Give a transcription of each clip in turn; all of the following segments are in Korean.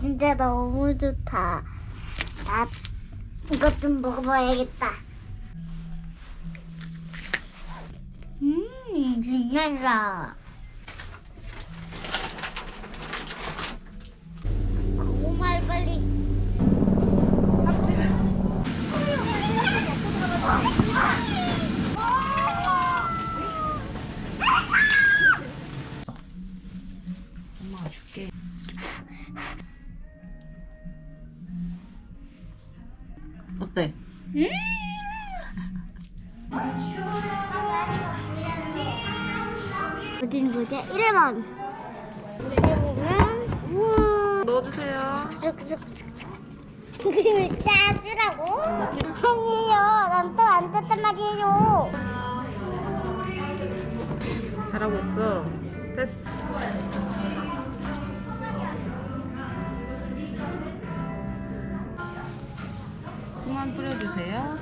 진짜 너무 좋다. 나 이것 좀 먹어봐야겠다. 음, 진짜 좋아. 고말 빨리. 삽질. 마가 줄게. 어때? 음. 어디는 거지? 1번. 여기 보면 우와. 넣어주세요. 그림을 짜주라고? 아니에요. 난 또안 짰단 말이에요. 잘하고 있어. 됐어. 그만 뿌려주세요.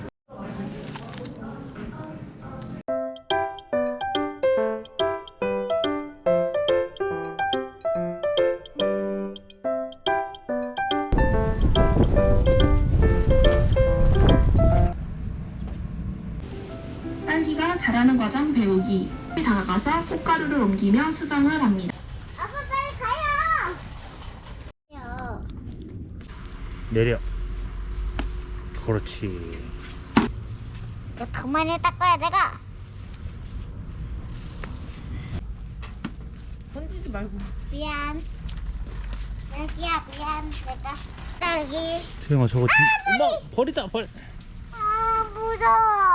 딸기가 자라는 과정 배우기. 다가가서 꽃가루를 옮기며 수정을 합니다. 아빠 빨리 가요. 내려. 그렇지. 너 그만해 닦아야 내가. 던지지 말고. 미안. 딸기야 미안. 내가 딸기. 소영아 저거 뒤... 엄마 버리다 벌. 아 무서워.